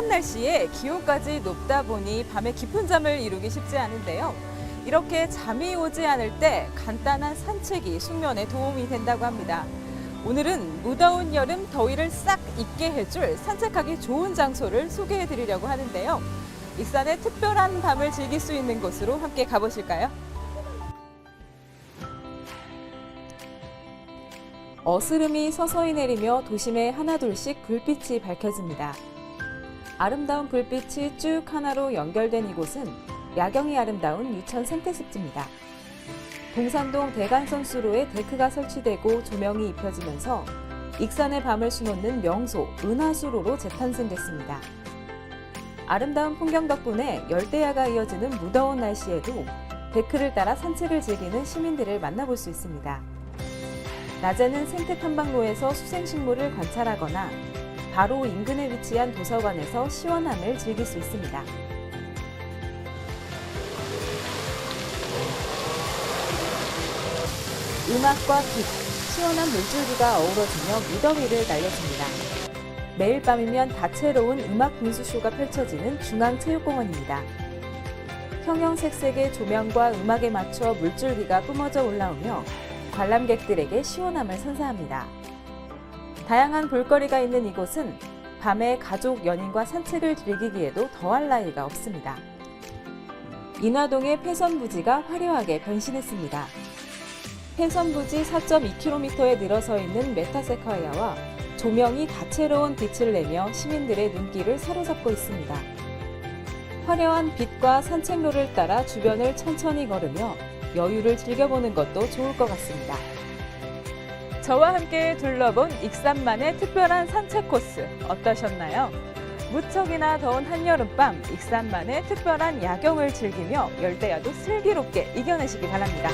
날씨에 기온까지 높다 보니 밤에 깊은 잠을 이루기 쉽지 않은데요. 이렇게 잠이 오지 않을 때 간단한 산책이 숙면에 도움이 된다고 합니다. 오늘은 무더운 여름 더위를 싹 잊게 해줄 산책하기 좋은 장소를 소개해 드리려고 하는데요. 익산의 특별한 밤을 즐길 수 있는 곳으로 함께 가보실까요? 어스름이 서서히 내리며 도심에 하나둘씩 불빛이 밝혀집니다. 아름다운 불빛이 쭉 하나로 연결된 이곳은 야경이 아름다운 유천 생태습지입니다. 동산동 대간선수로에 데크가 설치되고 조명이 입혀지면서 익산의 밤을 수놓는 명소 은하수로로 재탄생됐습니다. 아름다운 풍경 덕분에 열대야가 이어지는 무더운 날씨에도 데크를 따라 산책을 즐기는 시민들을 만나볼 수 있습니다. 낮에는 생태 탐방로에서 수생식물을 관찰하거나 바로 인근에 위치한 도서관에서 시원함을 즐길 수 있습니다. 음악과 빛, 시원한 물줄기가 어우러지며 무더위를 날려줍니다. 매일 밤이면 다채로운 음악 분수쇼가 펼쳐지는 중앙체육공원입니다. 형형색색의 조명과 음악에 맞춰 물줄기가 뿜어져 올라오며 관람객들에게 시원함을 선사합니다. 다양한 볼거리가 있는 이곳은 밤에 가족 연인과 산책을 즐기기에도 더할 나위가 없습니다. 인화동의 폐선부지가 화려하게 변신했습니다. 폐선부지 4.2km에 늘어서 있는 메타세카이아와 조명이 다채로운 빛을 내며 시민들의 눈길을 사로잡고 있습니다. 화려한 빛과 산책로를 따라 주변을 천천히 걸으며 여유를 즐겨보는 것도 좋을 것 같습니다. 저와 함께 둘러본 익산만의 특별한 산책 코스 어떠셨나요? 무척이나 더운 한여름밤 익산만의 특별한 야경을 즐기며 열대야도 슬기롭게 이겨내시기 바랍니다.